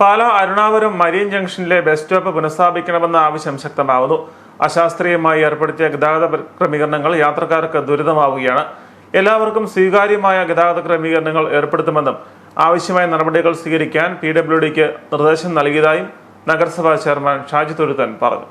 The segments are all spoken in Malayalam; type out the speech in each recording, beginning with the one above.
പാല അരുണാവരം മരീൻ ജംഗ്ഷനിലെ ബസ് സ്റ്റോപ്പ് പുനഃസ്ഥാപിക്കണമെന്ന ആവശ്യം ശക്തമാവുന്നു. അശാസ്ത്രീയമായി ഏർപ്പെടുത്തിയ ഗതാഗത ക്രമീകരണങ്ങൾ യാത്രക്കാർക്ക് ദുരിതമാവുകയാണ്. എല്ലാവർക്കും സ്വീകാര്യമായ ഗതാഗത ക്രമീകരണങ്ങൾ ഏർപ്പെടുത്തുമെന്നും ആവശ്യമായ നടപടികൾ സ്വീകരിക്കാൻ പി ഡബ്ല്യു ഡിക്ക് നിർദ്ദേശം നൽകിയതായും നഗരസഭാ ചെയർമാൻ ഷാജി തുരുത്തൻ പറഞ്ഞു.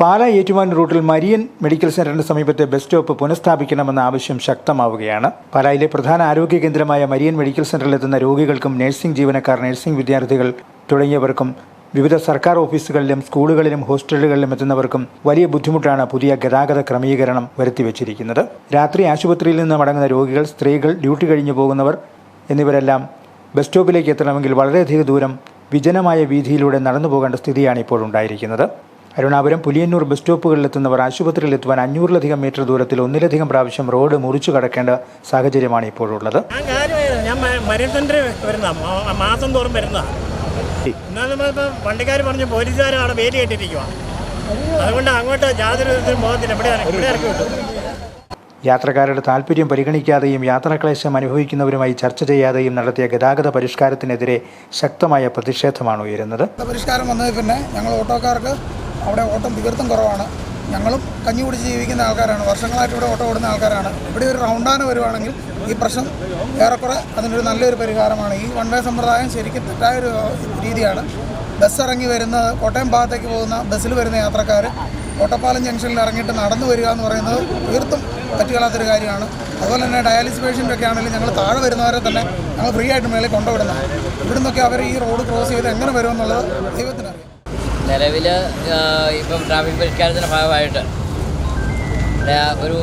പാല ഏറ്റുമാൻ റൂട്ടിൽ മരിയൻ മെഡിക്കൽ സെന്ററിന് സമീപത്തെ ബസ് സ്റ്റോപ്പ് പുനഃസ്ഥാപിക്കണമെന്ന ആവശ്യം ശക്തമാവുകയാണ്. പാലായിലെ പ്രധാന ആരോഗ്യ കേന്ദ്രമായ മരിയൻ മെഡിക്കൽ സെന്ററിൽ എത്തുന്ന രോഗികൾക്കും നഴ്സിംഗ് ജീവനക്കാർ നഴ്സിംഗ് വിദ്യാർത്ഥികൾ തുടങ്ങിയവർക്കും വിവിധ സർക്കാർ ഓഫീസുകളിലും സ്കൂളുകളിലും ഹോസ്റ്റലുകളിലും എത്തുന്നവർക്കും വലിയ ബുദ്ധിമുട്ടാണ് പുതിയ ഗതാഗത ക്രമീകരണം വരുത്തിവെച്ചിരിക്കുന്നത്. രാത്രി ആശുപത്രിയിൽ നിന്ന് മടങ്ങുന്ന രോഗികൾ സ്ത്രീകൾ ഡ്യൂട്ടി കഴിഞ്ഞു പോകുന്നവർ എന്നിവരെല്ലാം ബസ് സ്റ്റോപ്പിലേക്ക് എത്തണമെങ്കിൽ വളരെയധികം ദൂരം വിജനമായ വീതിയിലൂടെ നടന്നു പോകേണ്ട സ്ഥിതിയാണ് ഇപ്പോൾ ഉണ്ടായിരിക്കുന്നത്. അരുണാപുരം പുലിയന്നൂർ ബസ് സ്റ്റോപ്പുകളിലെത്തുന്നവർ ആശുപത്രിയിൽ എത്തുവാൻ അഞ്ഞൂറിലധികം മീറ്റർ ദൂരത്തിൽ ഒന്നിലധികം പ്രാവശ്യം റോഡ് മുറിച്ചു കടക്കേണ്ട സാഹചര്യമാണ് ഇപ്പോഴുള്ളത്. ഞാൻ വരുന്ന മാസം തോറും വരുന്ന വണ്ടിക്കാർ പറഞ്ഞു വേലി കെട്ടിരിക്കുക അതുകൊണ്ട് അങ്ങോട്ട് യാതൊരു വിധത്തിലും പോകത്തില്ല. ഇവിടെ ഇറക്കി- ഇവിടെ ഇറക്കി വിട്ടു. യാത്രക്കാരുടെ താൽപ്പര്യം പരിഗണിക്കാതെയും യാത്രാക്ലേശം അനുഭവിക്കുന്നവരുമായി ചർച്ച ചെയ്യാതെയും നടത്തിയ ഗതാഗത പരിഷ്കാരത്തിനെതിരെ ശക്തമായ പ്രതിഷേധമാണ് ഉയരുന്നത്. പരിഷ്കാരം വന്നതിൽ പിന്നെ ഞങ്ങൾ ഓട്ടോക്കാർക്ക് അവിടെ ഓട്ടം തീർത്തും കുറവാണ്. ഞങ്ങളും കഞ്ഞി കുടിച്ച് ജീവിക്കുന്ന ആൾക്കാരാണ്. വർഷങ്ങളായിട്ട് ഇവിടെ ഓട്ടം ഓടുന്ന ആൾക്കാരാണ്. ഇവിടെ ഒരു റൗണ്ടാന വരുവാണെങ്കിൽ ഈ പ്രശ്നം ഏറെക്കുറെ അതിനൊരു നല്ലൊരു പരിഹാരമാണ്. ഈ വൺ വേ സമ്പ്രദായം ശരിക്കും തെറ്റായൊരു രീതിയാണ്. ബസ് ഇറങ്ങി വരുന്നത് കോട്ടയം ഭാഗത്തേക്ക് പോകുന്ന ബസ്സിൽ വരുന്ന യാത്രക്കാർ ഓട്ടപ്പാലം ജംഗ്ഷനിൽ ഇറങ്ങിയിട്ട് നടന്നു വരിക എന്ന് പറയുന്നത് തീർത്തും പറ്റുകളാത്തൊരു കാര്യമാണ്. അതുപോലെ തന്നെ ഡയാലിസിസ് പേഷ്യന്റൊക്കെ ആണെങ്കിലും ഞങ്ങൾ താഴെ വരുന്നവരെ തന്നെ ഞങ്ങൾ ഫ്രീ ആയിട്ട് മേളിൽ കൊണ്ടുവിടുന്നത് ഇവിടുന്നൊക്കെ അവർ ഈ റോഡ് ക്രോസ് ചെയ്ത് എങ്ങനെ വരുമെന്നുള്ളത് ദൈവത്തിനറിയാം. നിലവിൽ ഇപ്പം ട്രാഫിക് പരിഷ്കാരത്തിന്റെ ഭാഗമായിട്ട് ഒരു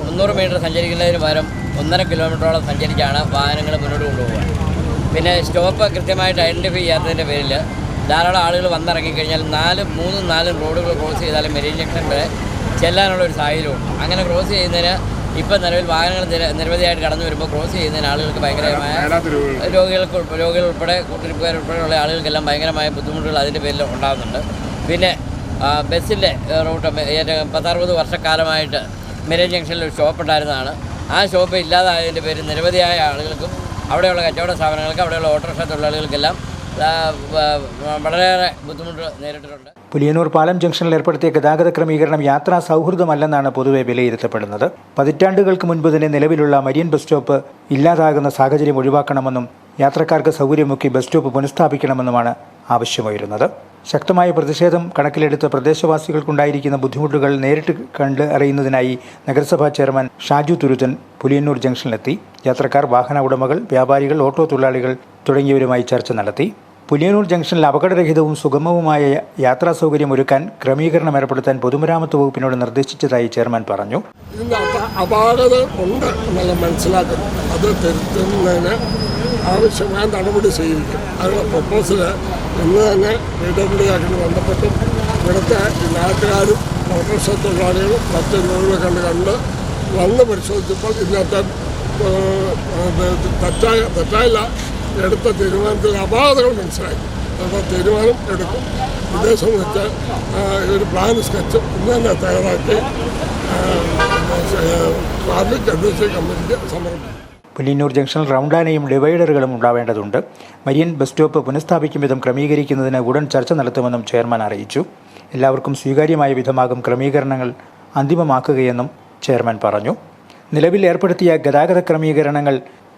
മുന്നൂറ് മീറ്റർ സഞ്ചരിക്കുന്നതിന് പകരം ഒന്നര കിലോമീറ്ററോളം സഞ്ചരിച്ചാണ് വാഹനങ്ങൾ മുന്നോട്ട് കൊണ്ടുപോകുക പിന്നെ സ്റ്റോപ്പ് കൃത്യമായിട്ട് ഐഡന്റിഫൈ ചെയ്യാത്തതിന്റെ പേരിൽ ധാരാളം ആളുകൾ വന്നിറങ്ങിക്കഴിഞ്ഞാൽ നാല് മൂന്നും നാലും റോഡുകൾ ക്രോസ് ചെയ്താലും മെരീൻ ജംഗ്ഷൻ വരെ ചെല്ലാനുള്ള ഒരു സാഹചര്യമുണ്ട്. അങ്ങനെ ക്രോസ് ചെയ്യുന്നതിന് ഇപ്പം നിലവിൽ വാഹനങ്ങൾ നിര- നിരവധിയായിട്ട് കടന്നു വരുമ്പോൾ ക്രോസ് ചെയ്യുന്നതിന് ആളുകൾക്ക് ഭയങ്കരമായ രോഗികൾക്ക് രോഗികൾ ഉൾപ്പെടെ കൂട്ടിരിപ്പുകാർ ഉൾപ്പെടെയുള്ള ആളുകൾക്കെല്ലാം ഭയങ്കരമായ ബുദ്ധിമുട്ടുകൾ അതിന്റെ പേരിൽ ഉണ്ടാകുന്നുണ്ട്. പിന്നെ ബസ്സിന്റെ റൂട്ട് പത്തറുപത് വർഷക്കാലമായിട്ട് മിരൻ ജംഗ്ഷനിൽ ഒരു ഷോപ്പ് ഉണ്ടായിരുന്നതാണ്. ആ ഷോപ്പ് ഇല്ലാതായതിന്റെ പേരിൽ നിരവധിയായ ആളുകൾക്കും അവിടെയുള്ള കച്ചവട സ്ഥാപനങ്ങൾക്ക് അവിടെയുള്ള ഓട്ടോറിക്ഷ തൊഴിലാളികൾക്കെല്ലാം വളരെയേറെ ബുദ്ധിമുട്ട് നേരിട്ടിട്ടുണ്ട്. പുലിയനൂർ പാലം ജംഗ്ഷനിൽ ഏർപ്പെടുത്തിയ ഗതാഗത ക്രമീകരണം യാത്രാ സൗഹൃദമല്ലെന്നാണ് പൊതുവെ വിലയിരുത്തപ്പെടുന്നത്. പതിറ്റാണ്ടുകൾക്ക് മുൻപ് തന്നെ നിലവിലുള്ള മരിയൻ ബസ് സ്റ്റോപ്പ് ഇല്ലാതാകുന്ന സാഹചര്യം ഒഴിവാക്കണമെന്നും യാത്രക്കാർക്ക് സൗകര്യമൊക്കെ ബസ് സ്റ്റോപ്പ് പുനഃസ്ഥാപിക്കണമെന്നുമാണ് ആവശ്യമായിരുന്നത്. ശക്തമായ പ്രതിഷേധം കണക്കിലെടുത്ത് പ്രദേശവാസികൾക്കുണ്ടായിരിക്കുന്ന ബുദ്ധിമുട്ടുകൾ നേരിട്ട് കണ്ട് അറിയുന്നതിനായി നഗരസഭാ ചെയർമാൻ ഷാജു തുരുത്തൻ പുലിയന്നൂർ ജംഗ്ഷനിലെത്തി. യാത്രക്കാർ വാഹന ഉടമകൾ വ്യാപാരികൾ ഓട്ടോ തൊഴിലാളികൾ തുടങ്ങിയവരുമായി ചർച്ച നടത്തി. പുലിയന്നൂർ ജംഗ്ഷനിൽ അപകടരഹിതവും സുഗമവുമായ യാത്രാ സൗകര്യം ഒരുക്കാൻ ക്രമീകരണം ഏർപ്പെടുത്താൻ പൊതുമരാമത്ത് വകുപ്പിനോട് നിർദ്ദേശിച്ചതായി ചെയർമാൻ പറഞ്ഞു. അപാകത ഉണ്ട് അത് തിരുത്തുന്നതിന് ആവശ്യമായ നടപടി സ്വീകരിക്കും. പ്രപ്പോസൽ തൊഴിലാളികളും മറ്റ് കണ്ട് വന്ന് പരിശോധിച്ചപ്പോൾ ഇന്നത്തെ തെറ്റായ തെറ്റായില്ല. എടുത്ത തീരുമാനത്തിൽ അപാകതകൾ മനസ്സിലാക്കി അപ്പോൾ തീരുമാനം എടുക്കും. ഉദ്ദേശം വെച്ച് ഒരു പ്ലാൻ സ്കെച്ച് ഇന്ന് തന്നെ തയ്യാറാക്കി ട്രാഫിക് അഡ്വൈസറി കമ്മിറ്റിക്ക് സമർപ്പിക്കും. പുലിയന്നൂർ ജംഗ്ഷനിൽ റൗണ്ടാനയും ഡിവൈഡറുകളും ഉണ്ടാവേണ്ടതുണ്ട്. മരിയൻ ബസ് സ്റ്റോപ്പ് പുനഃസ്ഥാപിക്കും വിധം ക്രമീകരിക്കുന്നതിന് ഉടൻ ചർച്ച നടത്തുമെന്നും ചെയർമാൻ അറിയിച്ചു. എല്ലാവർക്കും സ്വീകാര്യമായ വിധമാകും ക്രമീകരണങ്ങൾ അന്തിമമാക്കുകയെന്നും ചെയർമാൻ പറഞ്ഞു. നിലവിൽ ഏർപ്പെടുത്തിയ ഗതാഗത ക്രമീകരണങ്ങൾ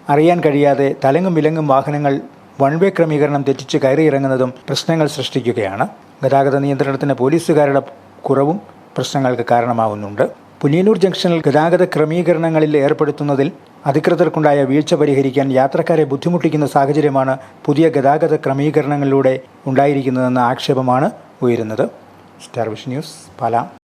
അറിയാൻ കഴിയാതെ തലങ്ങും വിലങ്ങും വാഹനങ്ങൾ വൺ വേ ക്രമീകരണം തെറ്റിച്ച് കയറിയിറങ്ങുന്നതും പ്രശ്നങ്ങൾ സൃഷ്ടിക്കുകയാണ്. ഗതാഗത നിയന്ത്രണത്തിന് പോലീസുകാരുടെ കുറവും പ്രശ്നങ്ങൾക്ക് കാരണമാവുന്നുണ്ട്. പുലിയന്നൂർ ജംഗ്ഷനിൽ ഗതാഗത ക്രമീകരണങ്ങളിൽ ഏർപ്പെടുത്തുന്നതിൽ അധികൃതർക്കുണ്ടായ വീഴ്ച പരിഹരിക്കാൻ യാത്രക്കാരെ ബുദ്ധിമുട്ടിക്കുന്ന സാഹചര്യമാണ് പുതിയ ഗതാഗത ക്രമീകരണങ്ങളിലൂടെ ഉണ്ടായിരിക്കുന്നതെന്ന ആക്ഷേപമാണ് ഉയരുന്നത്. Star Vision news Pala.